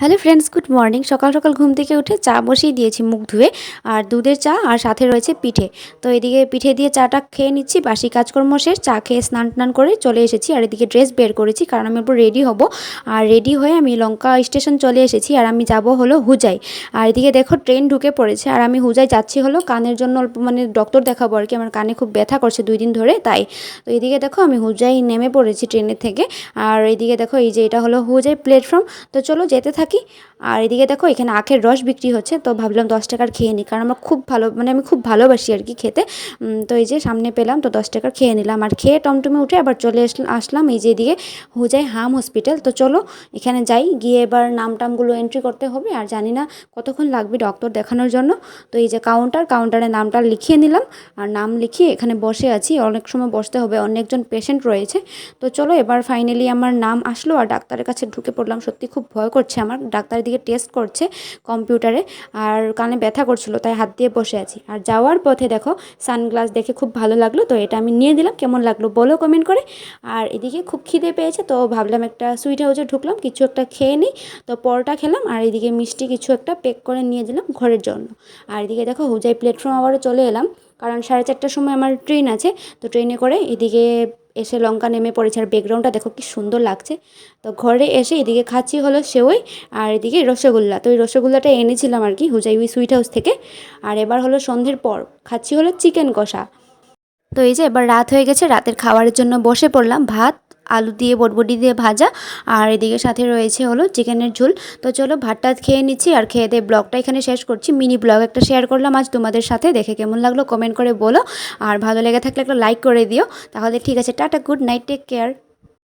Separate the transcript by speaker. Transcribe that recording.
Speaker 1: Hello friends good morning সকাল সকাল ঘুম থেকে উঠে চা বসিয়ে দিয়েছি, মুখ ধুয়ে, আর দুধের চা, আর সাথে রয়েছে পিঠে। তো এদিকে পিঠে দিয়ে চাটা খেয়ে নিচ্ছি, বাসি কাজকর্ম শেষ, চা খেয়ে স্নান টান করে চলে এসেছি, আর এদিকে ড্রেস বের করেছি, কারণ আমি এরপর রেডি হব। আর রেডি হয়ে আমি লঙ্কা স্টেশন চলে এসেছি, আর আমি যাব হলো হুজাই। আর এদিকে দেখো ট্রেন ঢুকে পড়েছে, আর আমি হুজাই যাচ্ছি হলো কানের জন্য অল্প মানে ডক্টর দেখাবো আর কি, আমার কানে খুব ব্যথা করছে দুই দিন ধরে, তাই। তো এদিকে দেখো আমি হুজাই নেমে পড়েছি ট্রেনের থেকে, আর এদিকে দেখো এই যে এটা হলো হুজাই প্ল্যাটফর্ম তো চলো যেতে থাকি আর এদিকে দেখো, এখানে আখের রস বিক্রি হচ্ছে, তো ভাবলাম দশ টাকার খেয়ে নিই, কারণ আমার খুব ভালো মানে আমি খুব ভালোবাসি আর কি খেতে। তো এই যে সামনে পেলাম, তো দশ টাকার খেয়ে নিলাম। আর খেয়ে টমটমে উঠে আবার চলে আসলাম এই যে এদিকে হুজাই হাম হসপিটাল তো চলো, এখানে যাই, গিয়ে এবার নাম টামগুলো এন্ট্রি করতে হবে। আর জানি না কতক্ষণ লাগবে ডক্টর দেখানোর জন্য। তো এই যে কাউন্টার কাউন্টারে নামটা লিখিয়ে নিলাম। আর নাম লিখিয়ে এখানে বসে আছি। অনেক সময় বসতে হবে, অনেকজন পেশেন্ট রয়েছে। তো চলো, এবার ফাইনালি আমার নাম আসলো। আর ডাক্তারের কাছে ঢুকে পড়লাম। সত্যি খুব ভয় করছে আমার। ডাক্তার দিকে টেস্ট করছে কম্পিউটারে আর কানে ব্যথা করছিল, তাই হাত দিয়ে বসে আছি। আর যাওয়ার পথে দেখো সানগ্লাস দেখে খুব ভালো লাগল, তো এটা আমি নিয়ে দিলাম, কেমন লাগল বলো কমেন্ট করে। আর এদিকে খুব খিদে পেয়েছে, তো ভাবলাম একটা সুইট হাউসে ঢুকলাম, কিছু একটা খেয়ে নিই, তো পরোটা খেলাম, আর এদিকে মিষ্টি কিছু একটা প্যাক করে নিয়ে দিলাম ঘরের জন্য। আর এদিকে দেখো হুজাই প্ল্যাটফর্ম আবারও চলে এলাম কারণ সাড়ে চারটার সময় আমার ট্রেন আছে, তো ট্রেনে করে এদিকে এসে লঙ্কা নেমে পড়েছে আর ব্যাকগ্রাউন্ডটা দেখো কি সুন্দর লাগছে। তো ঘরে এসে এদিকে খাচ্ছি হলো সেওই আর এদিকে রসগোল্লা। তো ওই রসগোল্লাটা এনেছিলাম আর কি হুজাই উই সুইট হাউস থেকে। আর এবার হলো সন্ধ্যের পর খাচ্ছি হলো চিকেন কষা। তো এই যে এবার রাত হয়ে গেছে, রাতের খাবারের জন্য বসে পড়লাম ভাত আলু দিয়ে, বটবটি দিয়ে ভাজা। আর এদিকে সাথে রয়েছে হলো চিকেনের ঝোল। তো চলো ভাতটা খেয়ে নিচ্ছি আর খেয়ে দিয়ে ব্লগটা এখানে শেষ করছি। মিনি ব্লগ একটা শেয়ার করলাম আজ তোমাদের সাথে। দেখে কেমন লাগল কমেন্ট করে বলো। আর ভালো লেগে থাকলে একটা লাইক করে দিও। তাহলে ঠিক আছে, tata, good night, take care.